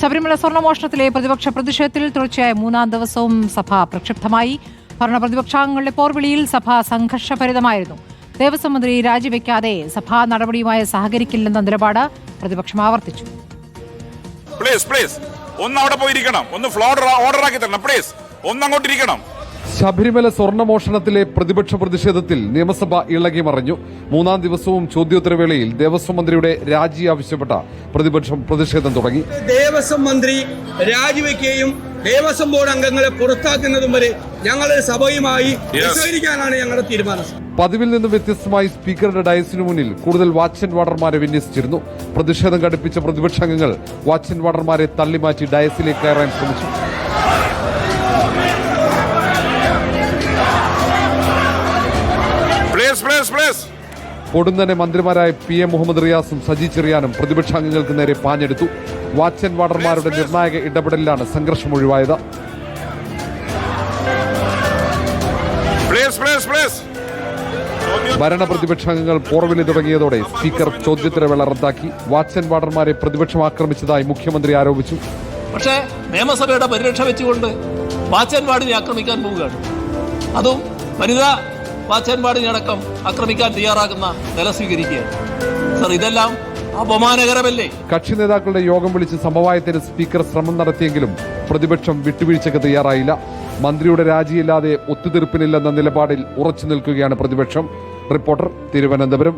ശബരിമല സ്വർണമോഷണത്തിലെ പ്രതിപക്ഷ പ്രതിഷേധത്തിൽ തുടർച്ചയായ മൂന്നാം ദിവസവും സഭ പ്രക്ഷുബ്ധമായി. ഭരണ പ്രതിപക്ഷാംഗങ്ങളുടെ പോർവിളിയിൽ സഭ സംഘർഷഭരിതമായിരുന്നു. ദേവസ്വം മന്ത്രി രാജിവെക്കാതെ സഭാ നടപടിയുമായി സഹകരിക്കില്ലെന്ന നിലപാട് പ്രതിപക്ഷം ആവർത്തിച്ചു. പ്ലീസ് പ്ലീസ് ഒന്ന് അവിടെ പോയിരിക്കണം. ഒന്ന് ഫ്ലോർ ഓർഡർ ആക്കി തരണം. പ്ലീസ് ഒന്ന് അങ്ങോട്ട് ഇരിക്കണം ശബരിമല സ്വർണമോഷണത്തിലെ പ്രതിപക്ഷ പ്രതിഷേധത്തിൽ നിയമസഭ ഇളകി മറിഞ്ഞു. മൂന്നാം ദിവസവും ചോദ്യോത്തരവേളയിൽ ദേവസ്വം മന്ത്രിയുടെ രാജി ആവശ്യപ്പെട്ട പ്രതിപക്ഷം പ്രതിഷേധം തുടങ്ങി. ദേവസ്വം മന്ത്രി രാജിവെക്കുകയും ദേവസ്വം ബോർഡ് അംഗങ്ങളെ പുറത്താക്കുന്നതും വരെ ഞങ്ങളുടെ സഭയുമായി. ഞങ്ങളുടെ തീരുമാനം. പതിവിൽ നിന്ന് വ്യത്യസ്തമായി സ്പീക്കറുടെ ഡയസിനു മുന്നിൽ കൂടുതൽ വാച്ച് ആൻഡ് വാർഡർമാരെ വിന്യസിച്ചിരുന്നു. പ്രതിഷേധം ഘടിപ്പിച്ച പ്രതിപക്ഷാംഗങ്ങൾ വാച്ച് ആൻഡ് വാർഡർമാരെ തള്ളിമാറ്റി ഡയസിലേക്ക് കയറാൻ ശ്രമിച്ചു. പ്ലീസ് പ്ലീസ് പ്ലീസ് പൊടുന്നനെ മന്ത്രിമാരായ പി എം മുഹമ്മദ് റിയാസും സജി ചെറിയാനും പ്രതിപക്ഷാംഗങ്ങൾക്ക് നേരെ പാഞ്ഞെടുത്തു. വാച്ച് ആൻഡ് വാർഡർമാരുടെ നിർണായക ഇടപെടലിലാണ് സംഘർഷം ഒഴിവായത് ഭരണ പ്രതിപക്ഷാംഗങ്ങൾ പോർവിളി തുടങ്ങിയതോടെ സ്പീക്കർ ചോദ്യോത്തരവേള റദ്ദാക്കി. വാച്ച് ആൻഡ് വാർഡർമാരെ പ്രതിപക്ഷം ആക്രമിച്ചതായി മുഖ്യമന്ത്രി ആരോപിച്ചു. പക്ഷേ നിയമസഭയുടെ പരിരക്ഷ വെച്ചുകൊണ്ട് വാച്ചൻവാടിനെ ആക്രമിക്കാൻ പോവുകയാണ്. അതും വനിതാ വാച്ചൻവാടിനെ അടക്കം ആക്രമിക്കാൻ തയ്യാറാകുന്ന നില സ്വീകരിക്കുകയാണ്. സർ ഇതെല്ലാം അപമാനകരമല്ലേ? കക്ഷി നേതാക്കളുടെ യോഗം വിളിച്ച് സമവായത്തിന് സ്പീക്കർ ശ്രമം നടത്തിയെങ്കിലും പ്രതിപക്ഷം വിട്ടുവീഴ്ചയ്ക്ക് തയ്യാറായില്ല. മന്ത്രിയുടെ രാജിയില്ലാതെ ഒത്തുതീർപ്പിനില്ലെന്ന നിലപാടിൽ ഉറച്ചു നിൽക്കുകയാണ് പ്രതിപക്ഷം. റിപ്പോർട്ടർ തിരുവനന്തപുരം.